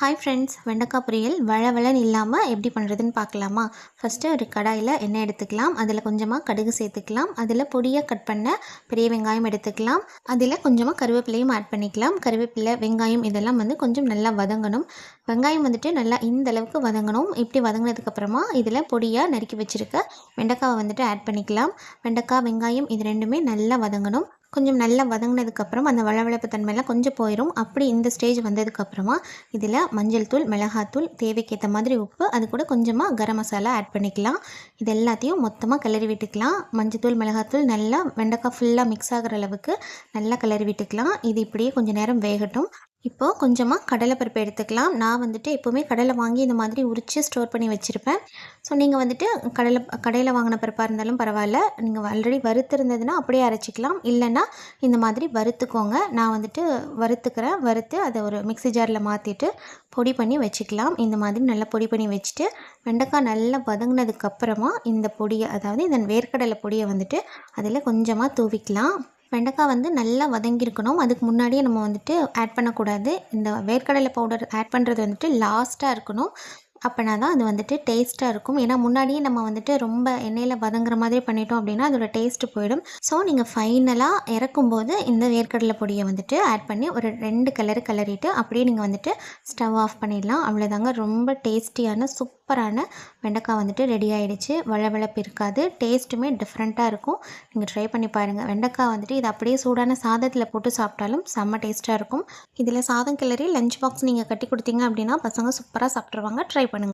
Hi friends வெண்டைக்காய் பொரியல் வளவளன்னு இல்லாமல் எப்படி பண்ணுறதுன்னு பார்க்கலாமா? ஃபஸ்ட்டு ஒரு கடாயில் எண்ணெய் எடுத்துக்கலாம். அதில் கொஞ்சமாக கடுகு சேர்த்துக்கலாம். அதில் பொடியாக கட் பண்ண பெரிய வெங்காயம் எடுத்துக்கலாம். அதில் கொஞ்சமாக கருவேப்பிலையும் ஆட் பண்ணிக்கலாம். கருவேப்பிலை வெங்காயம் இதெல்லாம் வந்து கொஞ்சம் நல்லா வதங்கணும். வெங்காயம் வந்துட்டு நல்லா இந்த அளவுக்கு வதங்கணும். இப்படி வதங்கினதுக்கப்புறமா இதில் பொடியாக நறுக்கி வச்சுருக்க வெண்டைக்காவை வந்துட்டு ஆட் பண்ணிக்கலாம். வெண்டைக்காய் வெங்காயம் இது ரெண்டுமே நல்லா வதங்கணும். கொஞ்சம் நல்லா வதங்கினதுக்கப்புறம் அந்த வளவளப்பு தன்மையெல்லாம் கொஞ்சம் போயிடும் அப்படி இந்த ஸ்டேஜ் வந்ததுக்கப்புறமா இதில் மஞ்சள் தூள் மிளகாத்தூள் தேவைக்கேற்ற மாதிரி உப்பு அது கூட கொஞ்சமாக கரம் மசாலா ஆட் பண்ணிக்கலாம். இது எல்லாத்தையும் மொத்தமாக கிளறி விட்டுக்கலாம். மஞ்சள் தூள் மிளகாத்தூள் நல்லா வெண்டைக்காய் ஃபுல்லாக மிக்ஸ் ஆகிற அளவுக்கு நல்லா கிளறி விட்டுக்கலாம். இது இப்படியே கொஞ்சம் நேரம் வேகட்டும். இப்போது கொஞ்சமாக கடலைப்பருப்பு எடுத்துக்கலாம். நான் வந்துட்டு எப்போவுமே கடலை வாங்கி இந்த மாதிரி உரித்து ஸ்டோர் பண்ணி வச்சுருப்பேன். ஸோ நீங்கள் வந்துட்டு கடலை கடையில் வாங்கின பருப்பாக இருந்தாலும் பரவாயில்ல. நீங்கள் ஆல்ரெடி வறுத்துருந்ததுன்னா அப்படியே அரைச்சிக்கலாம். இல்லைன்னா இந்த மாதிரி வறுத்துக்கோங்க. நான் வந்துட்டு வறுத்துக்கிறேன். வறுத்து அதை ஒரு மிக்ஸி ஜாரில் மாற்றிட்டு பொடி பண்ணி வச்சுக்கலாம். இந்த மாதிரி நல்லா பொடி பண்ணி வச்சுட்டு வெண்டைக்காய் நல்லா வதங்கினதுக்கப்புறமா இந்த பொடியை அதாவது இந்த வேர்க்கடலை பொடியை வந்துட்டு அதில் கொஞ்சமாக தூவிக்கலாம். வெண்டைக்காய் வந்து நல்லா வதங்கியிருக்கணும். அதுக்கு முன்னாடியே நம்ம வந்துட்டு ஆட் பண்ணக்கூடாது. இந்த வேர்க்கடலை பவுடர் ஆட் பண்ணுறது வந்துட்டு லாஸ்ட்டாக இருக்கணும். அப்போனா தான் அது வந்துட்டு டேஸ்ட்டாக இருக்கும். ஏன்னா முன்னாடியே நம்ம வந்துட்டு ரொம்ப எண்ணெயில் வதங்குற மாதிரி பண்ணிட்டோம் அப்படின்னா அதோட டேஸ்ட்டு போயிடும். ஸோ நீங்கள் ஃபைனலாக இறக்கும்போது இந்த வேர்க்கடலை பொடியை வந்துட்டு ஆட் பண்ணி ஒரு ரெண்டு கலர் கலரிட்டு அப்படியே நீங்கள் வந்துட்டு ஸ்டவ் ஆஃப் பண்ணிடலாம். அவ்வளோதாங்க ரொம்ப டேஸ்டியான சூப்பரான வெண்டைக்காய் வந்துட்டு ரெடி ஆகிடுச்சு வளவளப்பு இருக்காது. டேஸ்ட்டுமே டிஃப்ரெண்ட்டாக இருக்கும். நீங்கள் ட்ரை பண்ணி பாருங்கள் வெண்டைக்காய் வந்துட்டு இது அப்படியே சூடான சாதத்தில் போட்டு சாப்பிட்டாலும் செம்ம டேஸ்ட்டாக இருக்கும். இதில் சாதம் கிளறி லஞ்ச் பாக்ஸ் நீங்கள் கட்டி கொடுத்தீங்க அப்படின்னா பசங்க சூப்பராக சாப்பிட்ருவாங்க ட்ரை பண்ணுங்கள்